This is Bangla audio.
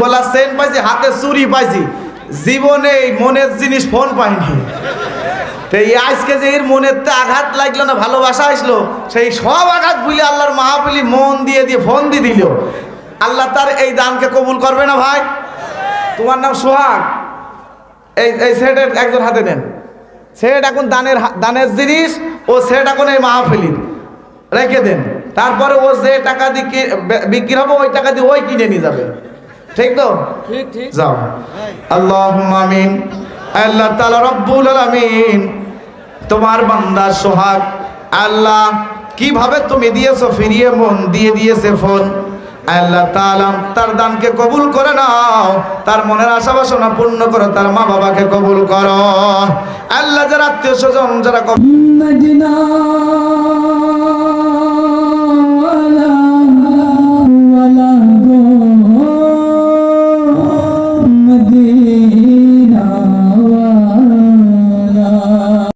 গলা চেন পাইছি, হাতে চুরি পাইছি। জীবনে এই মনের জিনিস ফোন পাইনি। তো এই আজকে যে এর মনের তে আঘাত লাগল না, ভালোবাসা আসলো, সেই সব আঘাত ভুলে আল্লাহর মাহাবলি মন দিয়ে দিয়ে ফোন দিয়ে দিল। আল্লাহ তার এই দানকে কবুল করবে না ভাই? তোমার নাম সোহাগ। এই এই সেটের একজন হাতে নেন সেট এখন দানের দানের জিনিস, ও সেট এখন এই মাহফিলির রেখে দেন। তারপরে ও যে টাকা দিয়ে বিক্রি হবে, ওই টাকা দিয়ে ওই কিনে নিয়ে যাবে। ঠিক তো? ঠিক ঠিক। যাও। আল্লাহ আমিন। আল্লাহ তালা রব্বুল আলামিন তোমার বান্দা সোহাগ আল্লাহ কীভাবে তুমি দিয়েছ ফিরিয়ে মন দিয়ে দিয়েছে ফোন? আল্লাহ তাআলা তার দানকে কবুল করে নাও তার মনের আশা বাসনা পূর্ণ করো তার মা বাবাকে কবুল করো। আল্লাহ যারা আত্মীয় স্বজন যারা কবুল